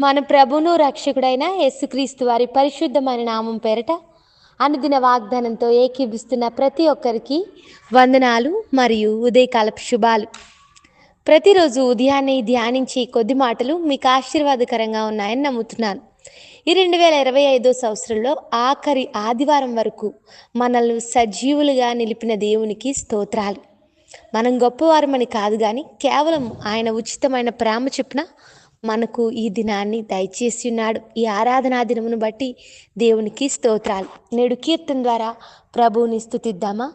మన ప్రభును రక్షకుడైన యేసుక్రీస్తు వారి పరిశుద్ధమైన నామం పేరట అనుదిన వాగ్దానంతో ఏకీభిస్తున్న ప్రతి ఒక్కరికి వందనాలు మరియు ఉదయకాలపు శుభాలు. ప్రతిరోజు ఉదయాన్నే ధ్యానించి కొద్ది మాటలు మీకు ఆశీర్వాదకరంగా ఉన్నాయని నమ్ముతున్నాను. ఈ రెండు వేల ఇరవై ఐదో సంవత్సరంలో ఆఖరి ఆదివారం వరకు మనల్ని సజీవులుగా నిలిపిన దేవునికి స్తోత్రాలు. మనం గొప్పవారమని కాదు కానీ కేవలం ఆయన ఉచితమైన ప్రేమ చెప్పున మనకు ఈ దినాన్ని దయచేసి ఉన్నాడు ఈ ఆరాధనా దినమును బట్టి దేవునికి స్తోత్రాలు. నేడు కీర్తన ద్వారా ప్రభువుని స్థుతిద్దామా?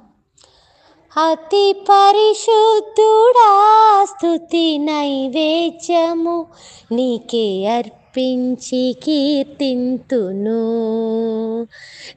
అతి పరిశుద్ధుడా స్థుతి నైవేద్యము నీకే అర్పించి కీర్తింతును.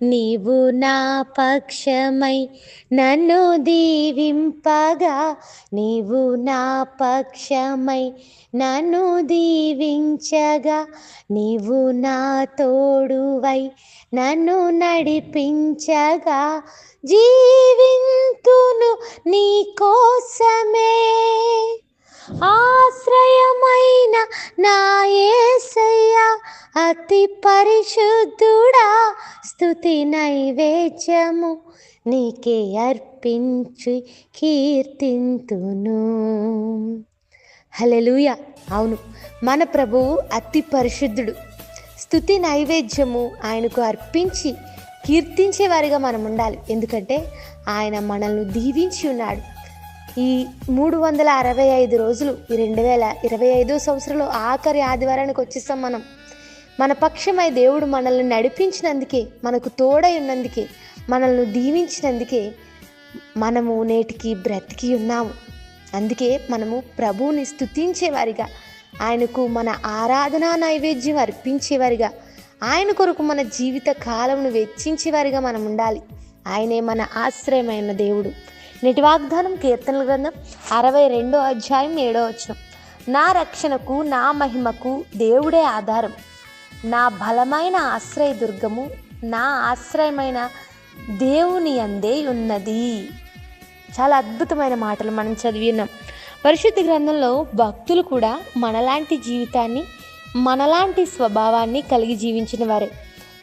నీవు నా పక్షమై నన్ను దీవింపగా నీవు నా పక్షమై నన్ను దీవించగా నీవు నా తోడువై నన్ను నడిపించగా జీవింతును నీ కోసమే. ఆశ్రయమైన నాయే అతి పరిశుద్ధుడా స్థుతి నైవేద్యము నీకే అర్పించి కీర్తింతును. హలెలుయ అవును మన ప్రభువు అతి పరిశుద్ధుడు. స్థుతి నైవేద్యము ఆయనకు అర్పించి కీర్తించేవారిగా మనం ఉండాలి. ఎందుకంటే ఆయన మనల్ని దీవించి ఉన్నాడు. ఈ మూడు వందల అరవై ఐదు రోజులు ఈ రెండు వేల ఇరవై ఐదో సంవత్సరంలో ఆఖరి ఆదివారానికి వచ్చేస్తాం మనం. మన పక్షమై దేవుడు మనల్ని నడిపించినందుకే మనకు తోడై ఉన్నందుకే మనల్ని దీవించినందుకే మనము నేటికి బ్రతికి ఉన్నాము. అందుకే మనము ప్రభువుని స్థుతించేవారిగా ఆయనకు మన ఆరాధనా నైవేద్యం అర్పించేవారిగా ఆయన కొరకు మన జీవిత కాలంను వెచ్చించేవారిగా మనం ఉండాలి. ఆయనే మన ఆశ్రయమైన దేవుడు. నేటి వాగ్దానం కీర్తనల గ్రంథం అరవై రెండో అధ్యాయం ఏడో వచ్చం నా రక్షణకు నా మహిమకు దేవుడే ఆధారం. నా బలమైన ఆశ్రయ దుర్గము నా ఆశ్రయమైన దేవుని అందే ఉన్నది. చాలా అద్భుతమైన మాటలు మనం చదివి ఉన్నాం. పరిశుద్ధ గ్రంథంలో భక్తులు కూడా మనలాంటి జీవితాన్ని మనలాంటి స్వభావాన్ని కలిగి జీవించిన వారే.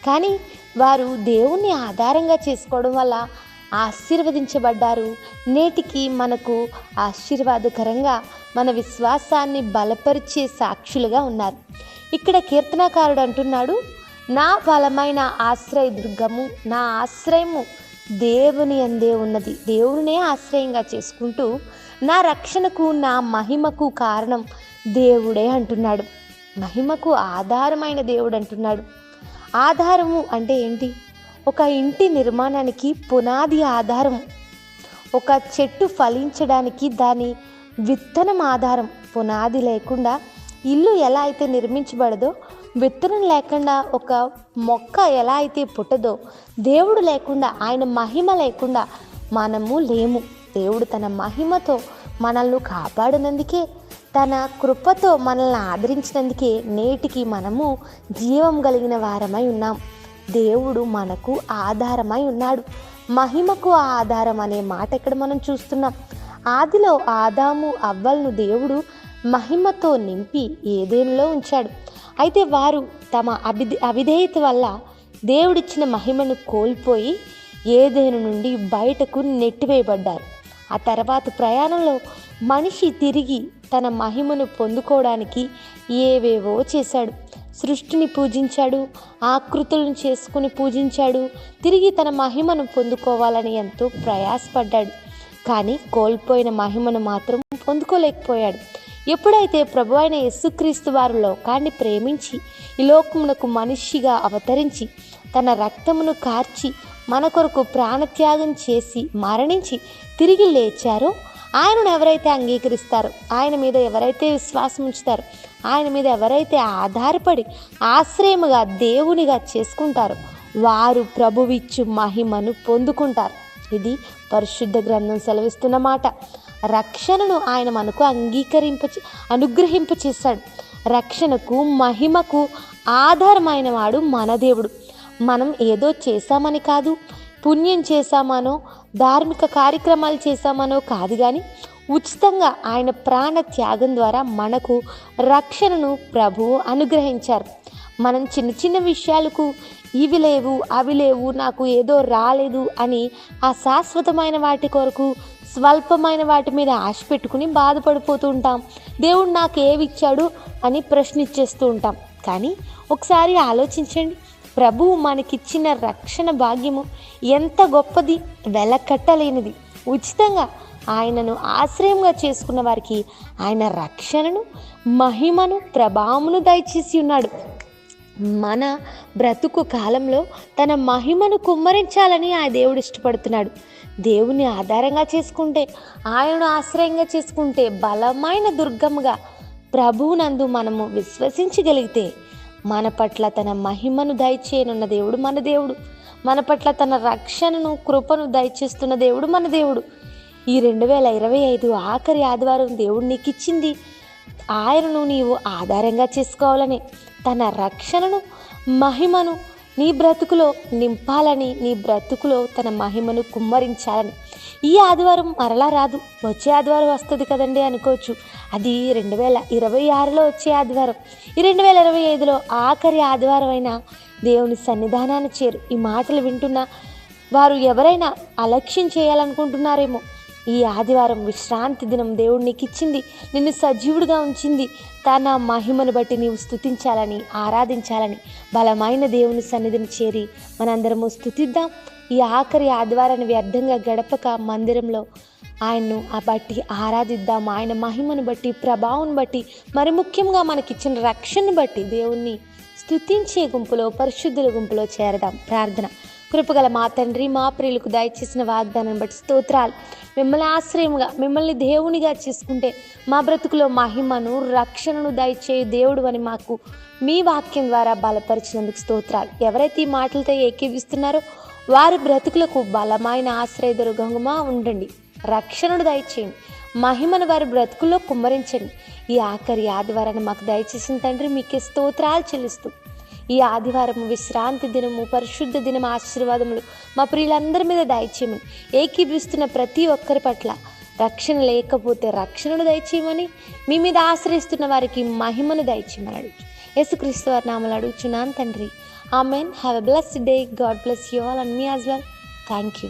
కానీ వారు దేవుణ్ణి ఆధారంగా చేసుకోవడం వల్ల ఆశీర్వదించబడ్డారు. నేటికి మనకు ఆశీర్వాదకరంగా మన విశ్వాసాన్ని బలపరిచే సాక్షులుగా ఉన్నారు. ఇక్కడ కీర్తనకారుడు అంటున్నాడు నా బలమైన ఆశ్రయ దుర్గము నా ఆశ్రయము దేవుని అందే ఉన్నది. దేవునినే ఆశ్రయంగా చేసుకుంటూ నా రక్షణకు నా మహిమకు కారణం దేవుడే అంటున్నాడు. మహిమకు ఆధారమైన దేవుడు అంటున్నాడు. ఆధారము అంటే ఏంటి? ఒక ఇంటి నిర్మాణానికి పునాది ఆధారం ఒక చెట్టు ఫలించడానికి దాని విత్తనం ఆధారం. పునాది లేకుండా ఇల్లు ఎలా అయితే నిర్మించబడదో విత్తనం లేకుండా ఒక మొక్క ఎలా అయితే పుట్టదో దేవుడు లేకుండా ఆయన మహిమ లేకుండా మనము లేము. దేవుడు తన మహిమతో మనల్ని కాపాడినందుకే తన కృపతో మనల్ని ఆదరించినందుకే నేటికి మనము జీవం కలిగిన వారమై ఉన్నాం. దేవుడు మనకు ఆధారమై ఉన్నాడు. మహిమకు ఆధారం అనే మాట ఇక్కడ మనం చూస్తున్నాం? ఆదిలో ఆదాము అవ్వలను దేవుడు మహిమతో నింపి ఏదేనిలో ఉంచాడు. అయితే వారు తమ అభిధ అవిధేయత వల్ల దేవుడిచ్చిన మహిమను కోల్పోయి ఏదేను నుండి బయటకు నెట్టివేయబడ్డారు. ఆ తర్వాత ప్రయాణంలో మనిషి తిరిగి తన మహిమను పొందుకోవడానికి ఏవేవో చేశాడు. సృష్టిని పూజించాడు ఆకృతులను చేసుకుని పూజించాడు తిరిగి తన మహిమను పొందుకోవాలని ఎంతో ప్రయాసపడ్డాడు. కానీ కోల్పోయిన మహిమను మాత్రం పొందుకోలేకపోయాడు. ఎప్పుడైతే ప్రభు అయిన యేసుక్రీస్తు వారు లోకాన్ని ప్రేమించి ఈ లోకమునకు మనిషిగా అవతరించి తన రక్తమును కార్చి మన కొరకు ప్రాణత్యాగం చేసి మరణించి తిరిగి లేచారో ఆయనను ఎవరైతే అంగీకరిస్తారో ఆయన మీద ఎవరైతే విశ్వాసం ఉంచుతారో ఆయన మీద ఎవరైతే ఆధారపడి ఆశ్రయముగా దేవునిగా చేసుకుంటారో వారు ప్రభువిచ్చు మహిమను పొందుకుంటారు. ఇది పరిశుద్ధ గ్రంథం సెలవిస్తున్న మాట. రక్షణను ఆయన మనకు అంగీకరింప అనుగ్రహింప చేశాడు రక్షణకు మహిమకు ఆధారమైన వాడు మన దేవుడు. మనం ఏదో చేశామని కాదు పుణ్యం చేశామనో ధార్మిక కార్యక్రమాలు చేశామనో కాదు కానీ ఉచితంగా ఆయన ప్రాణ త్యాగం ద్వారా మనకు రక్షణను ప్రభువు అనుగ్రహించారు. మనం చిన్న చిన్న విషయాలకు ఇవి లేవు అవి లేవు నాకు ఏదో రాలేదు అని ఆ శాశ్వతమైన వాటి కొరకు స్వల్పమైన వాటి మీద ఆశ పెట్టుకుని బాధపడిపోతూ ఉంటాం. దేవుడు నాకు ఏవి ఇచ్చాడు అని ప్రశ్నించేస్తూ ఉంటాం. కానీ ఒకసారి ఆలోచించండి ప్రభువు మనకిచ్చిన రక్షణ భాగ్యము ఎంత గొప్పది వెలకట్టలేనిది. ఉచితంగా ఆయనను ఆశ్రయంగా చేసుకున్న వారికి ఆయన రక్షణను మహిమను ప్రభావమును దయచేసి ఉన్నాడు. మన బ్రతుకు కాలంలో తన మహిమను కుమ్మరించాలని ఆ దేవుడు ఇష్టపడుతున్నాడు. దేవుని ఆధారంగా చేసుకుంటే ఆయనను ఆశ్రయంగా చేసుకుంటే బలమైన దుర్గముగా ప్రభువునందు మనము విశ్వసించగలిగితే మన పట్ల తన మహిమను దయచేయనున్న దేవుడు మన దేవుడు. మన పట్ల తన రక్షణను కృపను దయచేస్తున్న దేవుడు మన దేవుడు. ఈ రెండు వేల ఇరవై ఐదు ఆఖరి ఆదివారం దేవుడు నీకు ఇచ్చింది ఆయనను నీవు ఆధారంగా చేసుకోవాలని తన రక్షణను మహిమను నీ బ్రతుకులో నింపాలని నీ బ్రతుకులో తన మహిమను కుమ్మరించాలని. ఈ ఆదివారం మరలా రాదు. వచ్చే ఆదివారం వస్తుంది కదండి అనుకోవచ్చు. అది రెండు వేల ఇరవై ఆరులో వచ్చే ఆదివారం. ఈ రెండు వేల ఇరవై ఐదులో ఆఖరి ఆదివారం అయిన దేవుని సన్నిధానాన్ని చేరు. ఈ మాటలు వింటున్న వారు ఎవరైనా అలక్ష్యం చేయాలనుకుంటున్నారేమో ఈ ఆదివారం విశ్రాంతి దినం దేవుడు నీకు ఇచ్చింది నిన్ను సజీవుడిగా ఉంచింది. తన మహిమను బట్టి నీవు స్థుతించాలని ఆరాధించాలని బలమైన దేవుని సన్నిధిని చేరి మనందరము స్తుతిద్దాం. ఈ ఆఖరి ఆదివారాన్ని వ్యర్థంగా గడపక మందిరంలో ఆయన్ను ఆ బట్టి ఆరాధిద్దాం. ఆయన మహిమను బట్టి ప్రభావం బట్టి మరి ముఖ్యంగా మనకిచ్చిన రక్షణను బట్టి దేవుణ్ణి స్తుతించే గుంపులో పరిశుద్ధుల గుంపులో చేరదాం. ప్రార్థన. కృపగల మా తండ్రి మా ప్రియులకు దయచేసిన వాగ్దానం బట్టి స్తోత్రాలు. మిమ్మల్ని ఆశ్రయముగా మిమ్మల్ని దేవునిగా చేసుకుంటే మా బ్రతుకులో మహిమను రక్షణను దయచేయు దేవుడు అని మాకు మీ వాక్యం ద్వారా బలపరిచినందుకు స్తోత్రాలు. ఎవరైతే ఈ మాటలతో ఏకీవిస్తున్నారో వారి బ్రతుకులకు బలమైన ఆశ్రయదుర్గంగా ఉండండి. రక్షణను దయచేయండి. మహిమను వారి బ్రతుకుల్లో కుమ్మరించండి. ఈ ఆఖరి ఆదివారాన్ని మాకు దయచేసిన తండ్రి మీకే స్తోత్రాలు చెల్లిస్తూ ఈ ఆదివారం విశ్రాంతి దినము పరిశుద్ధ దినం ఆశీర్వాదములు మా ప్రియులందరి మీద దయచేయమని ఏకీభిస్తున్న ప్రతి ఒక్కరి పట్ల రక్షణ లేకపోతే రక్షణను దయచేయమని మీ మీద ఆశ్రయిస్తున్న వారికి మహిమను దయచేయమని అడుగు యేసుక్రీస్తు వారి నామలు అడుగుచున్నాను తండ్రి. Amen. Have a blessed day God bless you all and me as well thank you